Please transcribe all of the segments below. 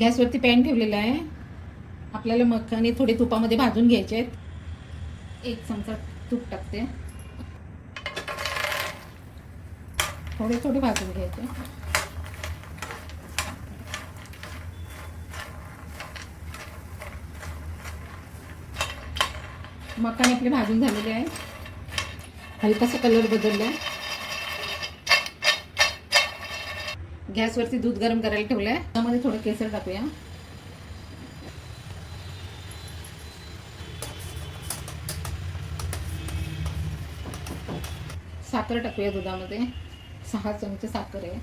गॅसवरती पॅन ठेवलेला आहे. आपल्याला मखाने थोडे तुपामध्ये भाजून घ्यायचे आहेत. एक चमचा तूप टाकते. थोडे थोडे भाजून घ्यायचे. मखाने आपले भाजून झालेले आहे. हलकासा कलर बदलला आहे गॅसवरती दूध गरम करायला ठेवलंय. त्यामध्ये थोडं केसर टाकूया. साखर टाकूया दुधामध्ये. सहा चमचे साखर आहे.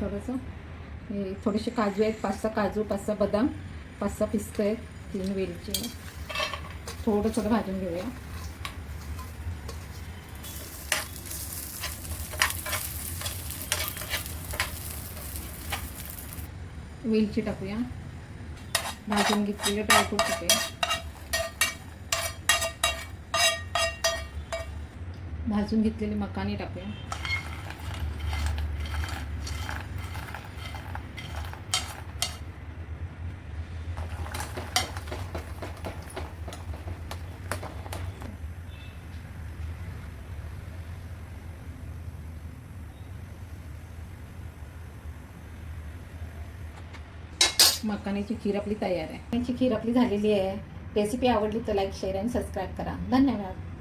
थोडंसं हे थोडेसे काजू आहेत. पाच सहा काजू पाच सहा बदाम पाच सहा पिस्तं आहेत तीन वेलची. थोडंसं थोडं थोडं भाजून घेऊया. वेलची टाकूया. भाजून घेतलेले ड्रायफ्रूट टाकूया भाजून घेतलेले मकाने टाकूया. मकानीची खीर आपली तयार आहे. मकानीची खीर आपली झालेली आहे. रेसिपी आवडली तर लाईक शेअर आणि सबस्क्राईब करा. धन्यवाद.